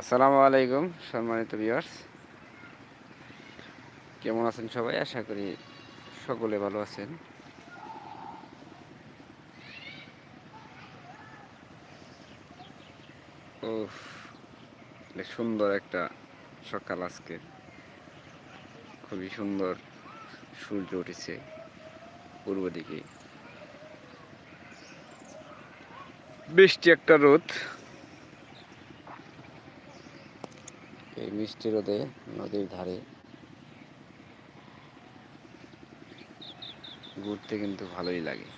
আসসালামু আলাইকুম, সম্মানিত ভিউয়ার্স কেমন আছেন সবাই? আশা করি সকলে ভালো আছেন। ও সুন্দর একটা সকাল আজকে। খুবই সুন্দর সূর্য উঠেছে পূর্ব দিকে। বৃষ্টি একটা রোদ। এই মিষ্টি রোদে নদীর ধারে। ঘুরতে কিন্তু ভালোই লাগে।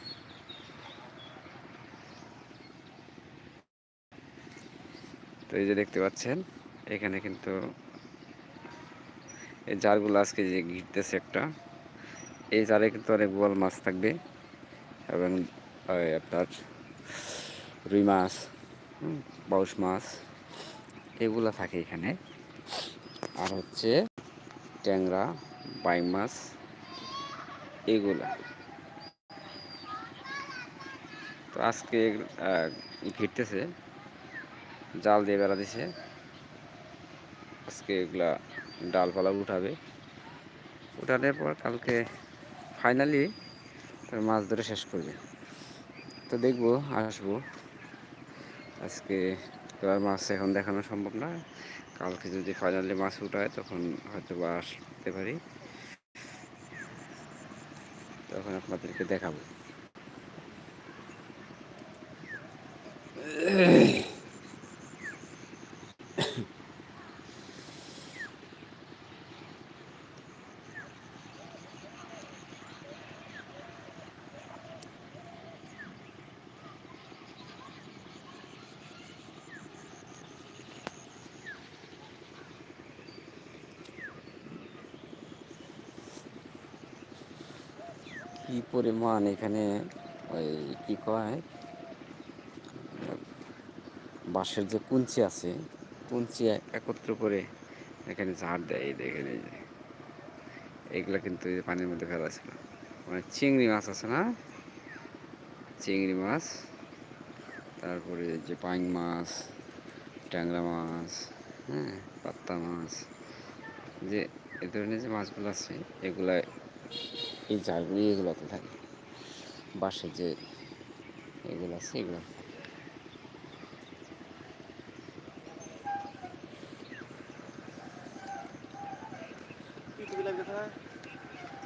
তো এই যে দেখতে পাচ্ছেন, এখানে কিন্তু এই জারগুলো আজকে যে ঘিরতেছে একটা, এই জারে কিন্তু অনেক বল মাছ থাকবে এবং আপনার রুই মাছ বাউশ মাছ, এগুলো থাকে এখানে। আর হচ্ছে ট্যাংরা বাইং মাছ এগুলা। তো আজকে ঘিরতেছে, জাল দিয়ে বেড়া দিছে। আজকে এগুলা ডালপালা উঠাবে। উঠানোর পর কালকে ফাইনালি তার মাছ ধরে শেষ করবে। তো দেখব, আসব। আজকে আর মাছ এখন দেখানো সম্ভব না। কালকে যদি ফাইনালি মাছ উঠায় তখন হয়তো বা আসতে পারি। তখন আপনাদেরকে দেখাবো। কি পরিমাণ এখানে ওই কি কয়? বাঁশের যে কুঞ্চি আছে, কুঞ্চি একত্র করে এখানে ঝাড় দেয়, এই দেখেন এই যে। এইগুলো কিন্তু পানির মধ্যে ফেলা ছিল। মানে চিংড়ি মাছ আছে না? চিংড়ি মাছ, তারপরে যে পাইং মাছ, ট্যাংরা মাছ হ্যাঁ পাত্তা মাছ, যে এ ধরনের যে মাছগুলো আছে, এগুলা এই জালগুলি এগুলোতে থাকে। বাঁশের যে এগুলো আছে এগুলো।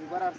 এবার আর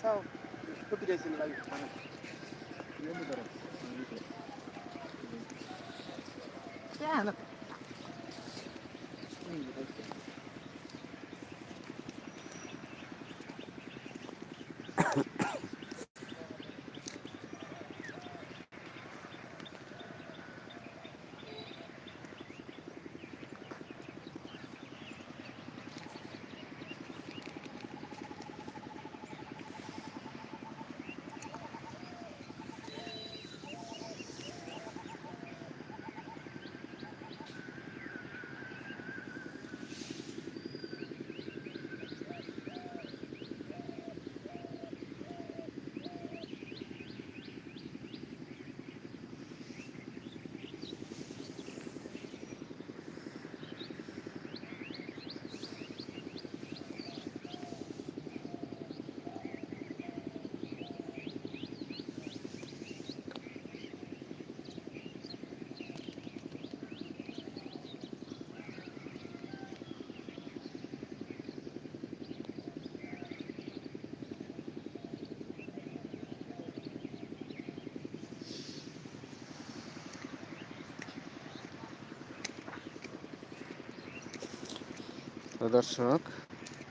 তো দর্শক,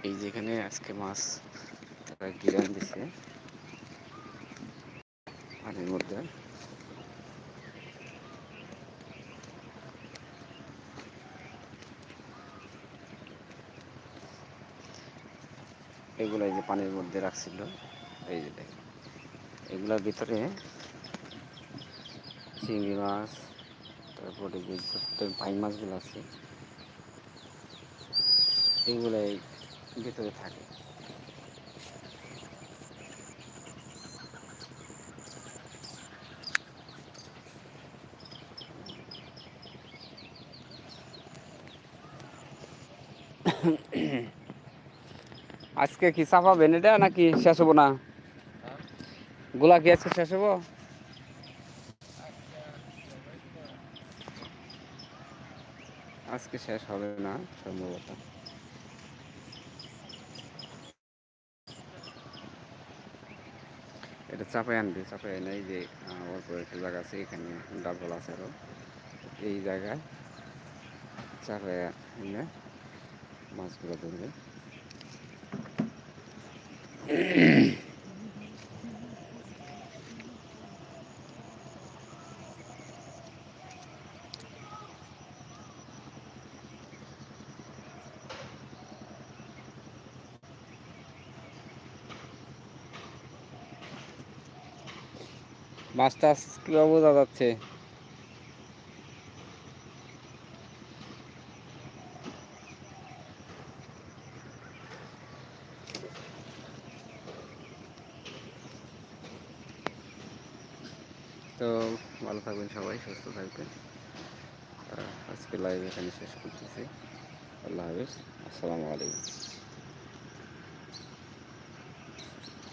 এই যেখানে আজকে মাছ তারা গিরান দিছে পানির মধ্যে। এগুলো এই যে পানির মধ্যে রাখছিল, এই যে দেখেন। এগুলোর ভিতরে চিংড়ি মাছ, তারপরে যে পাই মাছগুলো আছে এগুলাই ভিতরে থাকে। আজকে কি চাপাবেন এটা নাকি শেষ হব না? গোলা কি আজকে শেষ হব? আজকে শেষ হবে না, সম্ভবত। এটা চাপাই আনবে চাপাই এনে এই যে অল্প একটা জায়গা আছে, এখানে ডাবল আছে আরও এই জায়গায় চাপাই এনে মাছগুলো ধরবে। টাছ কীভাবে বোঝা যাচ্ছে তো ভালো থাকবেন সবাই, সুস্থ থাকবেন। আজকে লাইভ এখানে শেষ করতেছি। আল্লাহ হাফিজ। আসসালামু আলাইকুম।